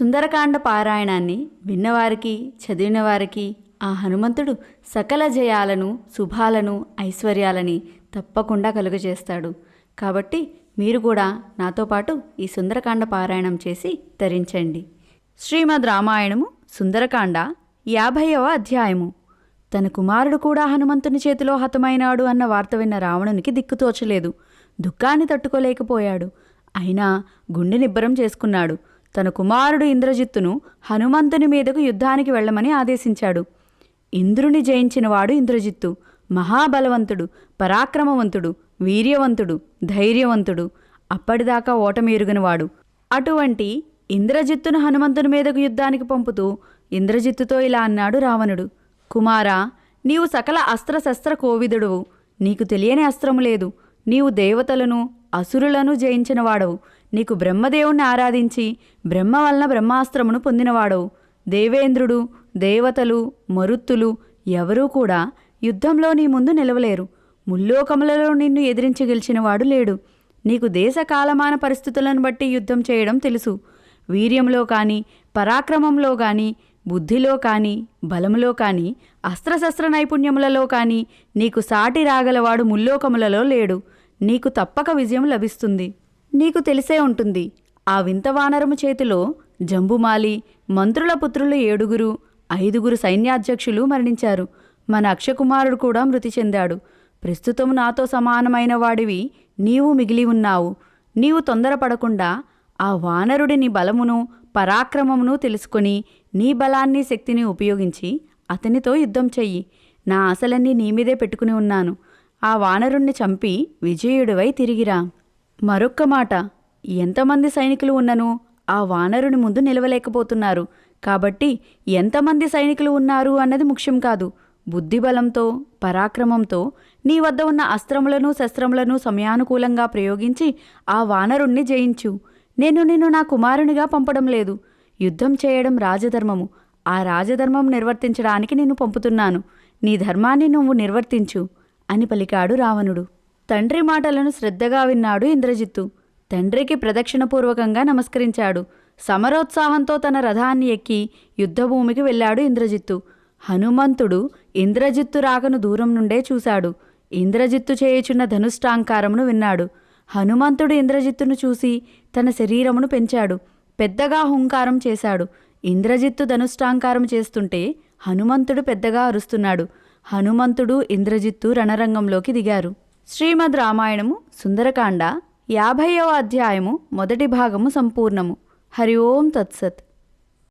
సుందరకాండ పారాయణాన్ని విన్నవారికి చదివిన వారికి ఆ హనుమంతుడు సకల జయాలను శుభాలను ఐశ్వర్యాలని తప్పకుండా కలుగజేస్తాడు. కాబట్టి మీరు కూడా నాతో పాటు ఈ సుందరకాండ పారాయణం చేసి ధరించండి శ్రీమద్ రామాయణము సుందరకాండ యాభైవ అధ్యాయము. తన కుమారుడు కూడా హనుమంతుని చేతిలో హతమైనాడు అన్న వార్త విన్న రావణునికి దిక్కుతోచలేదు. దుఃఖాన్ని తట్టుకోలేకపోయాడు. అయినా గుండె నిబ్బరం చేసుకున్నాడు. తన కుమారుడు ఇంద్రజిత్తును హనుమంతుని మీదకు యుద్ధానికి వెళ్ళమని ఆదేశించాడు. ఇంద్రుని జయించినవాడు ఇంద్రజిత్తు మహాబలవంతుడు పరాక్రమవంతుడు వీర్యవంతుడు ధైర్యవంతుడు. అప్పటిదాకా ఓటమీరుగనివాడు అటువంటి ఇంద్రజిత్తును హనుమంతుని మీదకు యుద్ధానికి పంపుతూ ఇంద్రజిత్తుతో ఇలా అన్నాడు రావణుడు. కుమారా నీవు సకల అస్త్రశస్త్ర కోవిదుడువు. నీకు తెలియని అస్త్రము లేదు. నీవు దేవతలను అసురులను జయించినవాడవు. నీకు బ్రహ్మదేవుణ్ణి ఆరాధించి బ్రహ్మ వలన బ్రహ్మాస్త్రమును పొందినవాడవు దేవేంద్రుడు దేవతలు మరుత్తులు ఎవరూ కూడా యుద్ధంలో నీ ముందు నిలవలేరు. ముల్లోకములలో నిన్ను ఎదిరించి గెలిచినవాడు లేడు. నీకు దేశ కాలమాన పరిస్థితులను బట్టి యుద్ధం చేయడం తెలుసు. వీర్యంలో కానీ పరాక్రమంలో కానీ బుద్ధిలో కానీ బలములో కానీ అస్త్రశస్త్ర నైపుణ్యములలో కానీ నీకు సాటి రాగలవాడు ముల్లోకములలో లేడు. నీకు తప్పక విజయం లభిస్తుంది. నీకు తెలిసే ఉంటుంది. ఆ వింత వానరము చేతిలో జంబుమాలి మంత్రుల పుత్రులు ఏడుగురు ఐదుగురు సైన్యాధ్యక్షులు మరణించారు. మన అక్షకుమారుడు కూడా మృతి చెందాడు. ప్రస్తుతం నాతో సమానమైన వాడివి నీవు మిగిలి ఉన్నావు. నీవు తొందరపడకుండా ఆ వానరుడిని బలమును పరాక్రమమును తెలుసుకొని నీ బలాన్ని శక్తిని ఉపయోగించి అతనితో యుద్ధం చెయ్యి. నా ఆశలన్నీ నీ మీదే పెట్టుకుని ఉన్నాను. ఆ వానరుణ్ణి చంపి విజయుడివై తిరిగిరా. మరొక్క మాట. ఎంతమంది సైనికులు ఉన్నను ఆ వానరుని ముందు నిలవలేకపోతున్నారు. కాబట్టి ఎంతమంది సైనికులు ఉన్నారు అన్నది ముఖ్యం కాదు. బుద్ధిబలంతో పరాక్రమంతో నీ వద్ద ఉన్న అస్త్రములను శస్త్రములను సమయానుకూలంగా ప్రయోగించి ఆ వానరుణ్ణి జయించు. నేను నిన్ను నా కుమారునిగా పంపడం లేదు. యుద్ధం చేయడం రాజధర్మము. ఆ రాజధర్మం నిర్వర్తించడానికి నిన్ను పంపుతున్నాను. నీ ధర్మాన్ని నువ్వు నిర్వర్తించు అని పలికాడు రావణుడు. తండ్రి మాటలను శ్రద్ధగా విన్నాడు ఇంద్రజిత్తు. తండ్రికి ప్రదక్షిణపూర్వకంగా నమస్కరించాడు. సమరోత్సాహంతో తన రథాన్ని ఎక్కి యుద్ధభూమికి వెళ్ళాడు ఇంద్రజిత్తు. హనుమంతుడు ఇంద్రజిత్తు రాకను దూరం నుండే చూశాడు. ఇంద్రజిత్తు చేయుచున్న ధనుష్టాంకారమును విన్నాడు. హనుమంతుడు ఇంద్రజిత్తును చూసి తన శరీరమును పెంచాడు. పెద్దగా హుంకారం చేశాడు. ఇంద్రజిత్తు ధనుష్టాంకారం చేస్తుంటే హనుమంతుడు పెద్దగా అరుస్తున్నాడు. హనుమంతుడు ఇంద్రజిత్తు రణరంగంలోకి దిగారు. శ్రీమద్ రామాయణము సుందరకాండ యాభైవ అధ్యాయము మొదటి భాగము సంపూర్ణము. హరి ఓం తత్సత్.